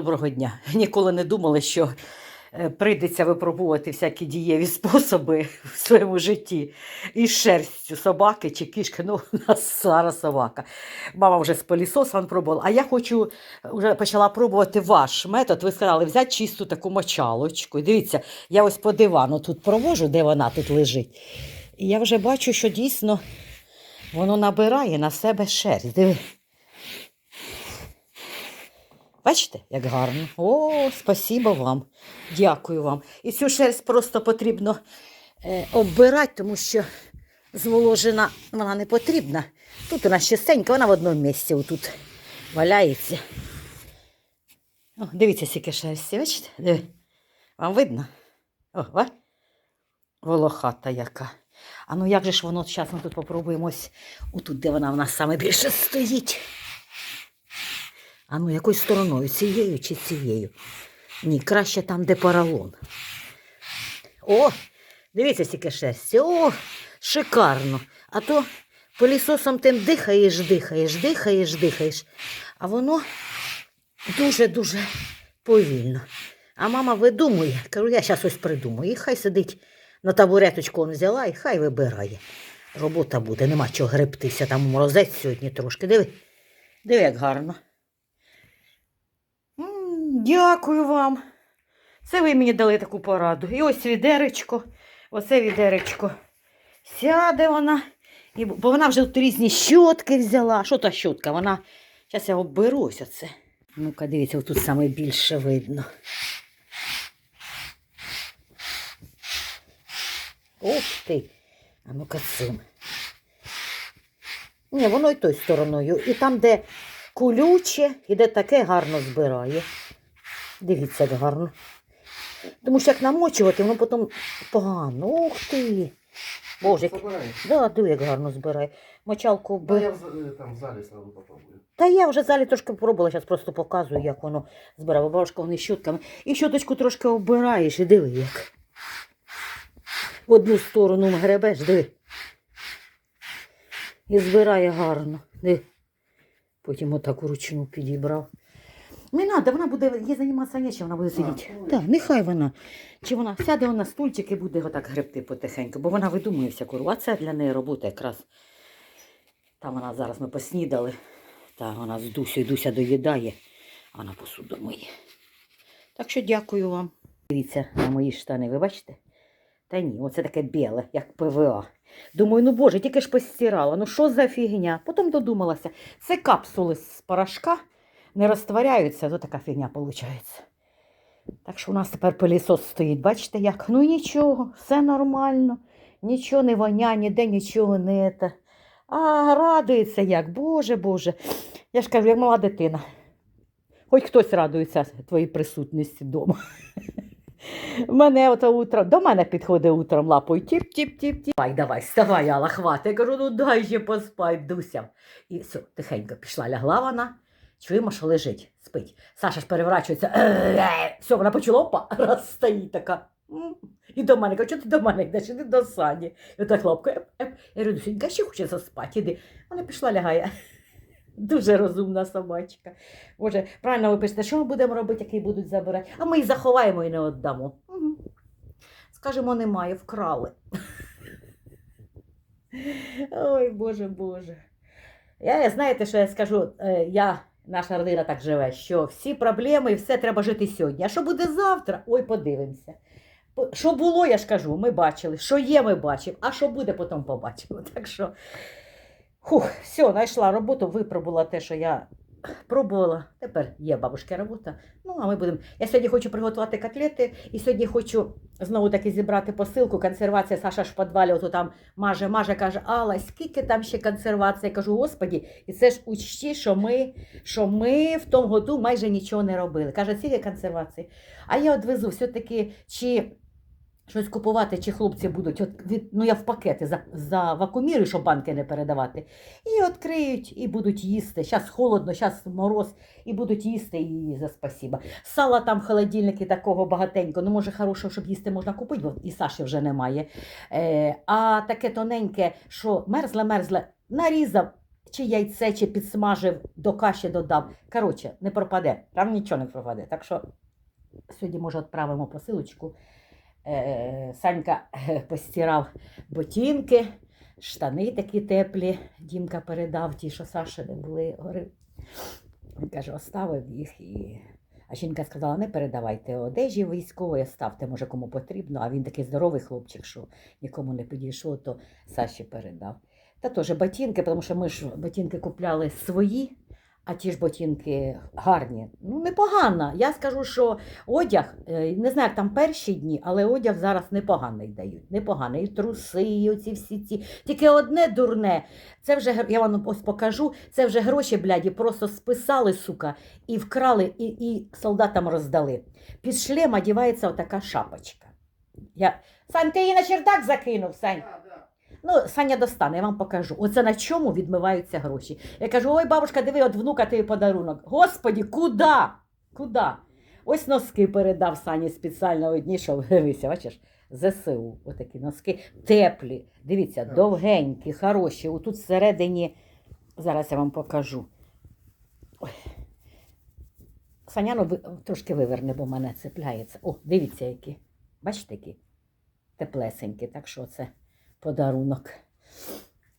Доброго дня. Ніколи не думали, що е, прийдеться випробувати всякі дієві способи в своєму житті. І шерстю собаки чи кішки. Ну, у нас зараз собака. Мама вже з пилісосом пробувала. А я хочу, вже почала пробувати ваш метод. Ви сказали, взяти чисту таку мочалочку. Дивіться, я ось по дивану тут провожу, де вона тут лежить. І я вже бачу, що дійсно воно набирає на себе шерсть. Диви. Бачите, як гарно. О, спасибо вам. Дякую вам. І цю шерсть просто потрібно е, оббирати, тому що зволожена вона не потрібна. Тут вона чистенька, вона в одному місці отут валяється. О, дивіться, скільки шерсті, бачите? Диви. Вам видно? О, ва? Волохата яка. А ну як же ж воно, зараз ми тут попробуємо ось отут, де вона в нас саме більше стоїть. А ну, якою стороною? Цією чи цією? Ні, краще там, де поролон. О, дивіться, скільки шерсті. О, шикарно. А то пилісосом тим дихаєш, дихаєш, дихаєш, дихаєш. А воно дуже-дуже повільно. А мама видумує. Кажу, я зараз ось придумаю. І хай сидить на табуреточку он взяла і хай вибирає. Робота буде, нема чого гребтися. Там морозець сьогодні трошки. Диви, диви, як гарно. Дякую вам. Це ви мені дали таку пораду. І ось відеречко, оце відеречко. Сяде вона, і, бо вона вже тут різні щотки взяла. Що та щотка? Вона. Зараз я обберусь оце. Ну-ка, дивіться, тут саме більше видно. Ух ти. А ну-ка цим. Ні, воно і тою стороною. І там, де колюче, і де таке гарно збирає. Дивіться, як гарно. Тому що як намочувати, воно потім погано. Ух ти. Боже, да, диви, як гарно збирає. Мочалку Да, би. я в, э, там в зале сразу попробую. Та я вже в залі трошки пробувала, зараз просто показую, як воно збирає. Бо Бабушка вони щотками. І щоточку трошки оббираєш і диви як. В одну сторону гребеш, диви. І збирає гарно. Диви. Потім отак ручну підібрав. Не треба, вона буде, їй займатися нічим, вона буде сидіти. Так, нехай вона. Чи вона сяде вона на стульчик і буде отак гребти потихеньку, бо вона видумує всяку. А це для неї робота якраз. Там вона зараз ми поснідали. Та вона з Дусю, Дуся доїдає, а вона посуду миє. Так що дякую вам. Дивіться на мої штани, ви бачите? Та ні, оце таке біле, як ПВА. Думаю, ну боже, тільки ж постирала. Ну що за фігня? Потім додумалася. Це капсули з порошка, не розтворяються, то така фігня виходить. Так що у нас тепер пилісос стоїть, бачите як? Ну нічого, все нормально, нічого не воня, ніде нічого не те. А радується як, Боже, Боже. Я ж кажу, як мала дитина. Хоч хтось радується твоїй присутності вдома. Мене ото утром, до мене підходить утром лапою тіп-тіп-тіп-тіп. Давай, давай, вставай, Алла, хвати. Я кажу, ну дай ще поспай, Дуся. І все, тихенько пішла, лягла вона. Чуємо, що лежить, спить. Саша ж переворачується. Все, вона почула, опа, раз стоїть така. І до мене, чого ти до мене йдеш, іди до Сані. І так лапка, еп, еп. Я говорю, Дусенька, ще хоче заспати, іди. Вона пішла, лягає. Дуже розумна собачка. Боже, правильно ви пишете, що ми будемо робити, який будуть забирати? А ми їх заховаємо і не віддамо. Скажемо, немає, вкрали. Ой, Боже, Боже. Я, знаєте, що я скажу? Е, Я, наша родина так живе, що всі проблеми і все треба жити сьогодні. А що буде завтра? Ой, подивимося. Що було, я ж кажу, ми бачили. Що є, ми бачимо. А що буде, потім побачимо. Так що, хух, все, знайшла роботу, випробувала те, що я пробувала. Тепер є бабушка робота. Ну, а ми будемо. Я сьогодні хочу приготувати котлети, і сьогодні хочу знову таки зібрати посилку. Консервація Саша ж в підвалі, ото там маже, маже, каже, Алла, скільки там ще консервації? Я кажу, господі, і це ж учті, що ми, що ми в тому году майже нічого не робили. Каже, скільки консервації. А я відвезу все-таки, чи щось купувати, чи хлопці будуть. От, від, ну я в пакети за, за вакууміри, щоб банки не передавати. І відкриють, і будуть їсти. Зараз холодно, зараз мороз, і будуть їсти і за спасіба. Сала там в холодильнику такого багатенько. Ну, може, хорошого, щоб їсти можна купити, бо і Саші вже немає. Е, а таке тоненьке, що мерзле, мерзле, нарізав. чи яйце, чи підсмажив, до каші додав. Коротше, не пропаде, там нічого не пропаде. Так що сьогодні, може, відправимо посилочку. Е, Санька е, постирав ботинки, штани такі теплі. Дімка передав ті, що Саші не були. Говорив. Він каже, оставив їх і. А жінка сказала, не передавайте одежі військової, ставте, може, кому потрібно. А він такий здоровий хлопчик, що нікому не підійшов, то Саші передав. Та теж ботинки, тому що ми ж ботинки купляли свої, а ті ж ботинки гарні. Ну, непогано. Я скажу, що одяг, е, не знаю, як там перші дні, але одяг зараз непоганий дають. Непоганий. І труси, і оці всі ці. Тільки одне дурне. Це вже я вам ось покажу. Це вже гроші, бляді, просто списали, сука, і вкрали, і, і солдатам роздали. Під шлем одягається отака шапочка. Я... Сань, ти її на чердак закинув, Сань. Ну, Саня достане, я вам покажу. Оце на чому відмиваються гроші. Я кажу: ой, бабушка, диви, от внука тобі подарунок. Господі, куди? Куди? Ось носки передав Сані спеціально одні, що дивися, бачиш, ЗСУ. Отакі носки теплі. Дивіться, довгенькі, хороші. Отут всередині, зараз я вам покажу. Ой. Саняно ви- трошки виверне, бо мене цепляється. О, дивіться, які. Бачите, які? Теплесенькі, так що це подарунок.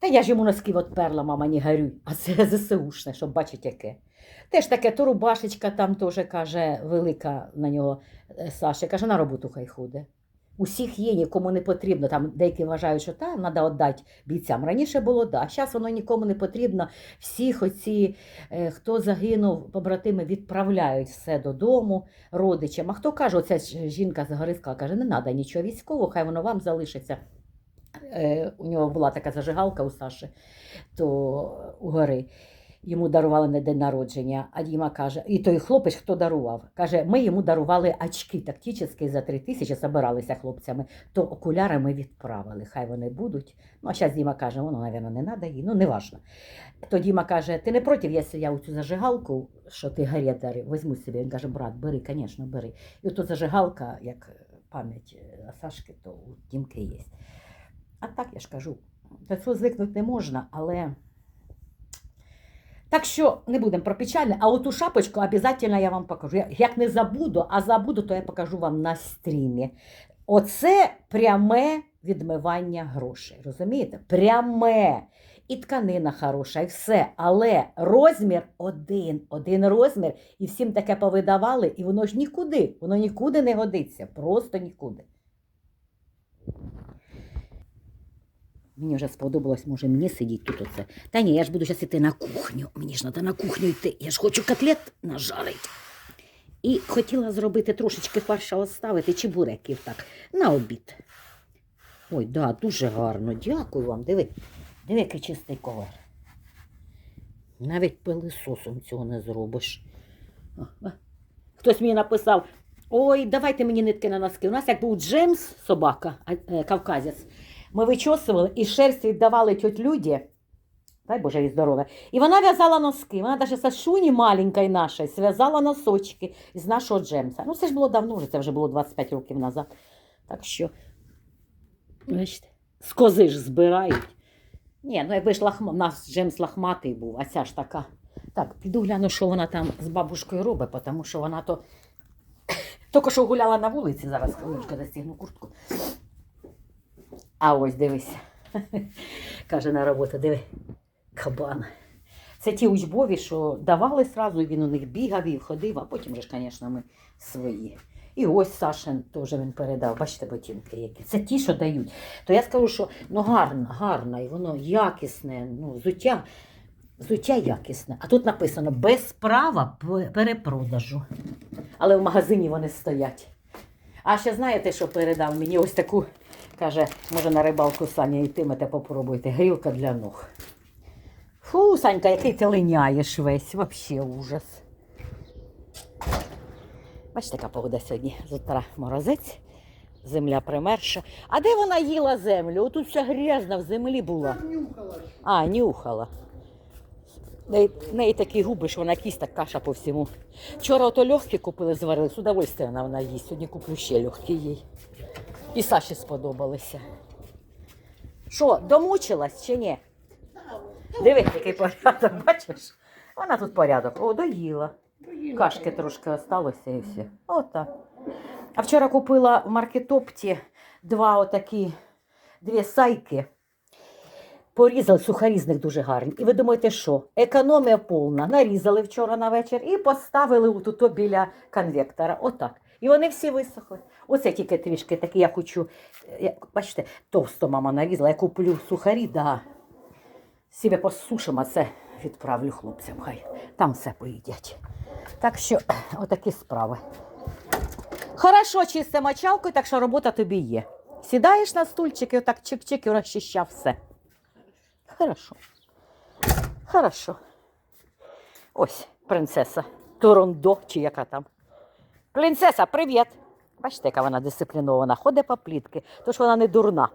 Та я ж йому носки відперла, мама, не горюй. А це ЗСУшне, щоб бачити яке. Теж таке, то рубашечка там теж каже, велика на нього е, Саша. Каже, на роботу хай ходить. Усіх є, нікому не потрібно. Там деякі вважають, що та треба віддати бійцям. Раніше було да, зараз воно нікому не потрібно. Всіх оці, е, хто загинув, побратими відправляють все додому родичам. А хто каже, оця жінка з гори сказала, каже, не треба нічого військового, хай воно вам залишиться. Е, у нього була така зажигалка у Саші, то у гори. Йому дарували на день народження, а Діма каже, і той хлопець, хто дарував, каже, ми йому дарували очки тактичні за три тисячі, збиралися хлопцями, то окуляри ми відправили, хай вони будуть. Ну, а зараз Діма каже, воно, мабуть, не треба їй, ну, не важно. То Діма каже, ти не проти, якщо я цю зажигалку, що ти гарі дарив, візьму собі. Він каже, брат, бери, звісно, бери. І ото зажигалка, як пам'ять е, Сашки, то у Дімки є. А так я ж кажу, до цього звикнути не можна, але. Так що не будемо про печальне, а оту шапочку обов'язково я вам покажу. Як не забуду, а забуду, то я покажу вам на стрімі. Оце пряме відмивання грошей. Розумієте? Пряме. І тканина хороша, і все. Але розмір один, один розмір, і всім таке повидавали, і воно ж нікуди, воно нікуди не годиться, просто нікуди. Мені вже сподобалось, може мені сидіти тут оце. Та ні, я ж буду зараз йти на кухню. Мені ж треба на кухню йти. Я ж хочу котлет нажарити. І хотіла зробити трошечки фарша оставити чебуреків так, на обід. Ой, да, дуже гарно. Дякую вам. Диви, диви, який чистий ковер. Навіть пилисосом цього не зробиш. Хтось мені написав: ой, давайте мені нитки на носки. У нас як був Джеймс, собака, е, кавказець. Ми вичосували і шерсть віддавали тьоть Люді. Дай Боже їй здоров'я. І вона в'язала носки. Вона навіть Сашуні маленької нашої зв'язала носочки з нашого Джемса. Ну, це ж було давно, вже, це вже було 25 років назад. Так що, бачите, з кози ж збирають. Ні, ну якби ж лахма, у нас Джемс лахматий був, а ця ж така. Так, піду гляну, що вона там з бабушкою робить, тому що вона то тільки що гуляла на вулиці, зараз хвилиночку застігну куртку. А ось дивись. Каже на роботу, диви, кабан. Це ті учбові, що давали сразу, він у них бігав і ходив, а потім же ж, звісно, ми свої. І ось Сашин теж він передав, бачите, ботинки які. Це ті, що дають. То я скажу, що ну гарно, гарно, і воно якісне, ну, взуття, взуття якісне. А тут написано без права перепродажу. Але в магазині вони стоять. А ще знаєте, що передав мені ось таку, каже, може на рибалку Саня йтимете, попробуйте. Грілка для ног. Фу, Санька, який ти линяєш весь, вообще ужас. Бачите, яка погода сьогодні. З утра морозець, земля примерша. А де вона їла землю? Отут вся грязна в землі була. А, нюхала. В неї, такі губи, що вона кість так каша по всьому. Вчора ото легкі купили, зварили, з удовольствием вона їсть. Сьогодні куплю ще легкі їй. І Саші сподобалися. Що, домучилась чи ні? Диви, який порядок, бачиш? Вона тут порядок. О, доїла. Кашки трошки осталося і все. Отак. А вчора купила в маркетопті два отакі, дві сайки. Порізали, сухарі з них дуже гарні. І ви думаєте, що? Економія повна. Нарізали вчора на вечір і поставили отут біля конвектора. Отак. І вони всі висохли. Оце тільки трішки такі, я хочу. Я, бачите, товсто мама нарізала. Я куплю сухарі, да. Себе посушимо, а це відправлю хлопцям. Хай там все поїдять. Так що, отакі справи. Хорошо, чисте мочалкою, так що робота тобі є. Сідаєш на стульчик і отак чик-чик і розчищав все. Хорошо. Хорошо. Ось принцеса. Торондо, чи яка там. Принцеса, привіт! Бачите, яка вона дисциплінована, ходить по плітки, тож вона не дурна.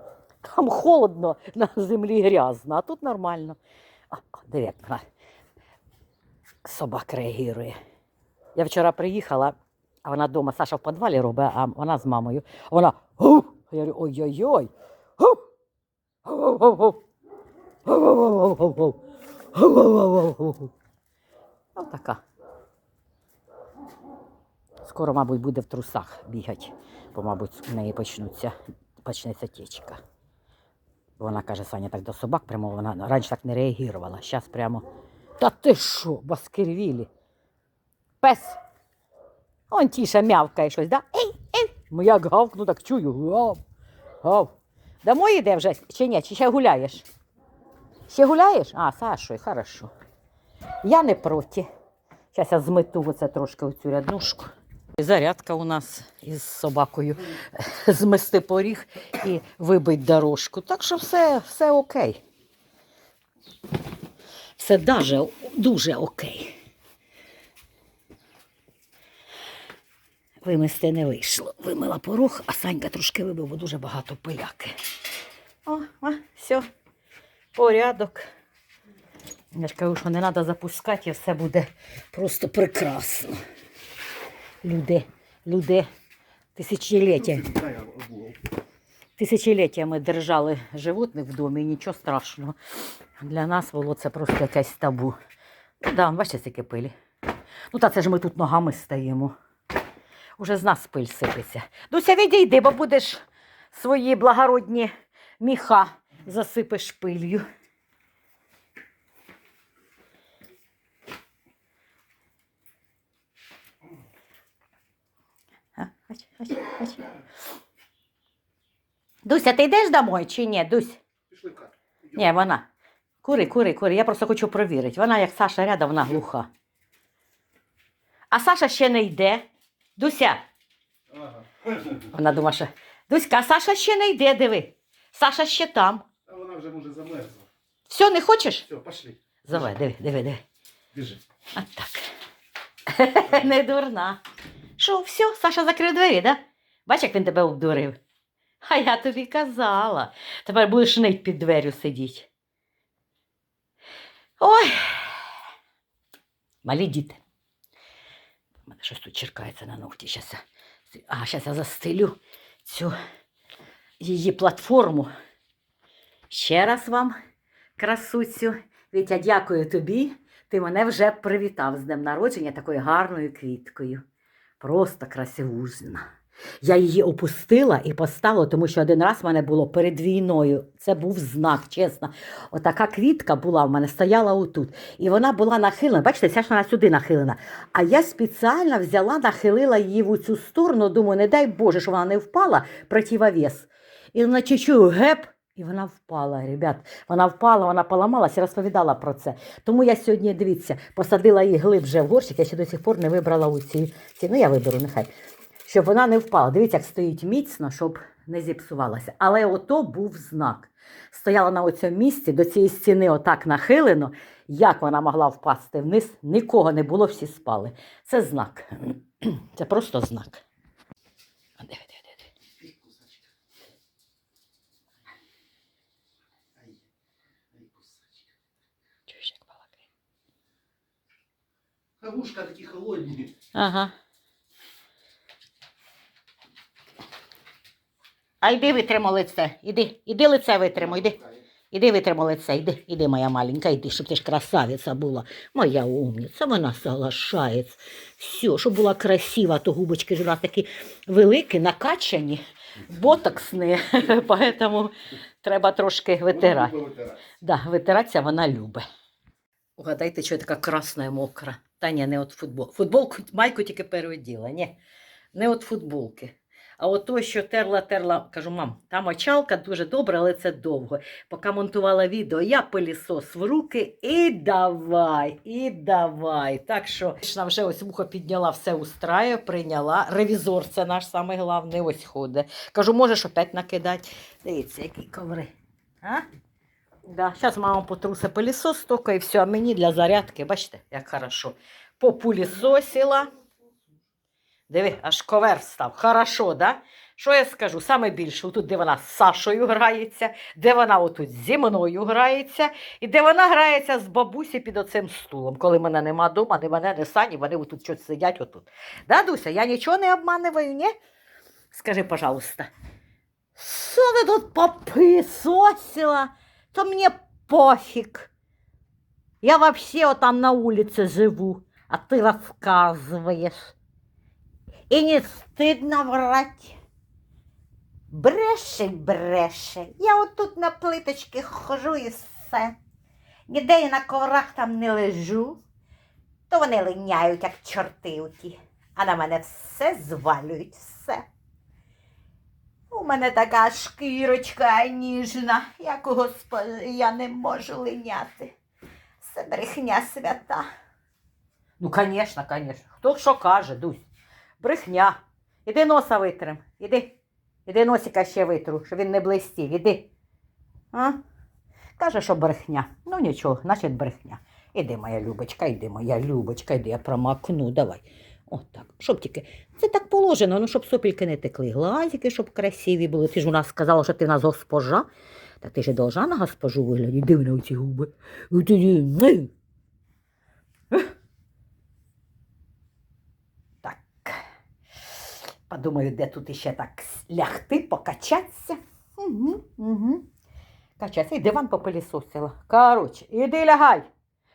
Там холодно, на землі грязно, а тут нормально. А, вона реагує. Я вчора приїхала, а вона вдома, Саша в підвалі робить, а вона з мамою. Вона гу! Я говорю, ой-ой-ой. Ось така. Скоро, мабуть, буде в трусах бігати, бо, мабуть, у неї почнуться, почнеться течка. Вона каже, Саня так до собак прямо вона раніше так не реагувала. Зараз прямо. Та ти що, баскервілі? Пес. Он тіша мявкає щось, да? Ей, ей. Ну як гавкну, так чую. Гав. Гав. Домой йде вже чи ні? Чи ще гуляєш? Ще гуляєш? А, Сашою, хорошо. Я не проти. Зараз я змету оце трошки оцю ряднушку. Зарядка у нас із собакою змести поріг і вибить дорожку. Так що все, все окей. Все даже, дуже окей. Вимести не вийшло. Вимила порог, а Санька трошки вибив, бо дуже багато пиляки. О, о, все, порядок. Я ж кажу, що не треба запускати, і все буде просто прекрасно. Люди, люди тисячоліття. Дай обувал. Тисячоліттями держали животних в домі, нічого страшного. Для нас було це просто якесь табу. Ну да, бачите, скільки пилі. Ну та це ж ми тут ногами стаємо. Уже з нас пиль сипеться. Дуся, відійди, бо будеш свої благородні міха засипеш пилью. А, ось, ось, ось. Дуся, ти йдеш домой чи ні? Дусь? Пішли в хату. Ні, вона. Кури, кури, кури. Я просто хочу провірити. Вона, як Саша рядом, вона глуха. А Саша ще не йде. Дуся. Ага. Вона думає, що. Дуська, а Саша ще не йде, диви. Саша ще там. А вона вже може замерзла. Все, не хочеш? Все, пошли. Давай, диви, диви, диви. Біжи. А так. не дурна. Що, все, Саша закрив двері, да? Бач, як він тебе обдурив. А я тобі казала. Тепер будеш нить під дверю сидіти. Ой. Малі діти. У мене щось тут черкається на ногті. Щас. А, зараз я застелю цю її платформу. Ще раз вам, красуцю. Вітя, дякую тобі. Ти мене вже привітав з днем народження такою гарною квіткою. Просто красивузна. Я її опустила і поставила, тому що один раз в мене було перед війною. Це був знак, чесно. Отака квітка була в мене, стояла отут. І вона була нахилена. Бачите, ця ж вона сюди нахилена. А я спеціально взяла, нахилила її в цю сторону. Думаю, не дай Боже, що вона не впала противовес. І наче чую геп, і вона впала, ребят. Вона впала, вона поламалася, розповідала про це. Тому я сьогодні, дивіться, посадила її глибше в горщик, я ще до сих пор не вибрала у ці. ну, я виберу, нехай. Щоб вона не впала. Дивіться, як стоїть міцно, щоб не зіпсувалася. Але ото був знак. Стояла на оцьому місці, до цієї стіни отак нахилено. Як вона могла впасти вниз, нікого не було, всі спали. Це знак. Це просто знак. А, диви, диви, диви, диви. Ай, кусачка. Ай, ай, кусачка. Чуєш, як балакає? А вушка такі холодні. Ага. А йди витримай лице. Іди, іди лице витримай, іди. Іди витримай лице, іди, іди, моя маленька, іди, щоб ти ж красавиця була. Моя умниця, вона соглашається. Все, щоб була красива, то губочки ж у нас такі великі, накачані, ботоксні, поэтому треба трошки витирати. Витирати. Да, витиратися вона любить. Угадайте, що я така красна і мокра. Та ні, не від футболки. Футболку, майку тільки переоділа. Ні, не від футболки. А от то, що терла, терла, кажу, мам, там мочалка дуже добра, але це довго. Поки монтувала відео, я пилісос в руки і давай, і давай. Так що вона вже ось вухо підняла, все устрає, прийняла. Ревізор це наш самий ось ходить. Кажу, можеш опять накидати. Дивіться, які коври. А? Да, зараз мама потрусе пилісос тільки і все, а мені для зарядки, бачите, як хорошо. Популісосила. Диви, аж ковер став. Хорошо, да? Що я скажу? Саме більше, тут, де вона з Сашою грається, де вона отут зі мною грається, і де вона грається з бабусі під оцим стулом. Коли мене нема вдома, де мене, не сані, вони отут щось сидять отут. Да, Дуся, я нічого не обманюю, ні? Скажи, пожалуйста, що ти тут пописосила? То мне пофиг. Я вообще вот там на улице живу, а ты рассказываешь. И не стыдно врать. Бреше, бреше. Я от тут на плиточці хожу і все. Ніде я на коврах там не лежу. То вони линяють, як чорти оті, а на мене все звалюють, все. У мене така шкірочка ніжна, як у Господа, я не можу линяти. Це брехня свята. Ну, звісно, звісно. Хто що каже, Дусь? Брехня. Іди носа витрим. Іди. Іди носика ще витру, щоб він не блистів. Іди. А? Каже, що брехня. Ну нічого, значить брехня. Іди, моя Любочка, іди, моя Любочка, іди, я промакну, давай. От. Щоб тільки. Це так положено, ну щоб сопільки не текли, глазики, щоб красиві були. Ти ж у нас сказала, що ти в нас госпожа. Та ти ж должна на госпожу вигляді. Диви на оці губи. Тоді, ну. Так. Подумаю, де тут іще так лягти, покачатися. Угу, угу. Качатися. І диван попилісосила. Коротше, іди лягай.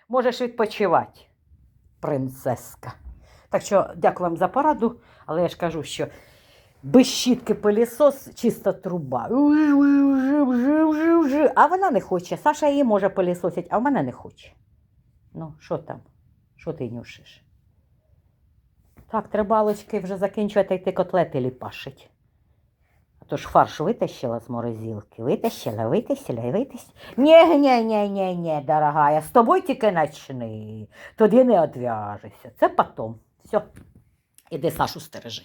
Можеш відпочивати, принцеска. Так що дякую вам за пораду, але я ж кажу, що без щітки пилісос чиста труба. А вона не хоче. Саша її може пилісосити, а в мене не хоче. Ну, що там? Що ти нюшиш? Так, треба вже закінчувати йти котлети ліпашить. А то ж фарш витащила з морозилки. Витащила, витащила і витащила. Ні, ні, ні, ні, ні, дорогая, з тобою тільки начни. Тоді не одв'яжешся. Це потом. Все. Іди Сашу стережи.